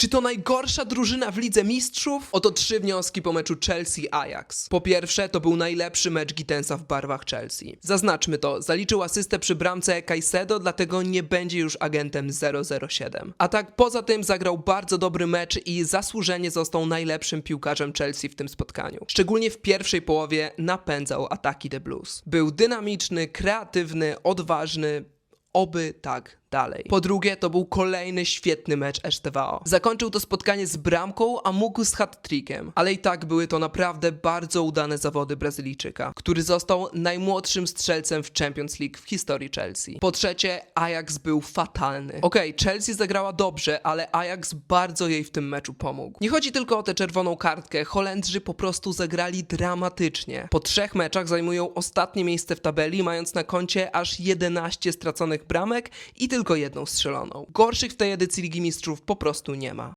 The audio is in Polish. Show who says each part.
Speaker 1: Czy to najgorsza drużyna w Lidze Mistrzów? Oto trzy wnioski po meczu Chelsea-Ajax. Po pierwsze, to był najlepszy mecz Gittensa w barwach Chelsea. Zaznaczmy to, zaliczył asystę przy bramce Caicedo, dlatego nie będzie już agentem 007. A tak poza tym zagrał bardzo dobry mecz i zasłużenie został najlepszym piłkarzem Chelsea w tym spotkaniu. Szczególnie w pierwszej połowie napędzał ataki The Blues. Był dynamiczny, kreatywny, odważny, oby tak dalej. Po drugie, to był kolejny świetny mecz STVO. Zakończył to spotkanie z bramką, a mógł z hat-trickiem. Ale i tak były to naprawdę bardzo udane zawody Brazylijczyka, który został najmłodszym strzelcem w Champions League w historii Chelsea. Po trzecie, Ajax był fatalny. Okej, Chelsea zagrała dobrze, ale Ajax bardzo jej w tym meczu pomógł. Nie chodzi tylko o tę czerwoną kartkę, Holendrzy po prostu zagrali dramatycznie. Po trzech meczach zajmują ostatnie miejsce w tabeli, mając na koncie aż 11 straconych bramek i tylko jedną strzeloną. Gorszych w tej edycji Ligi Mistrzów po prostu nie ma.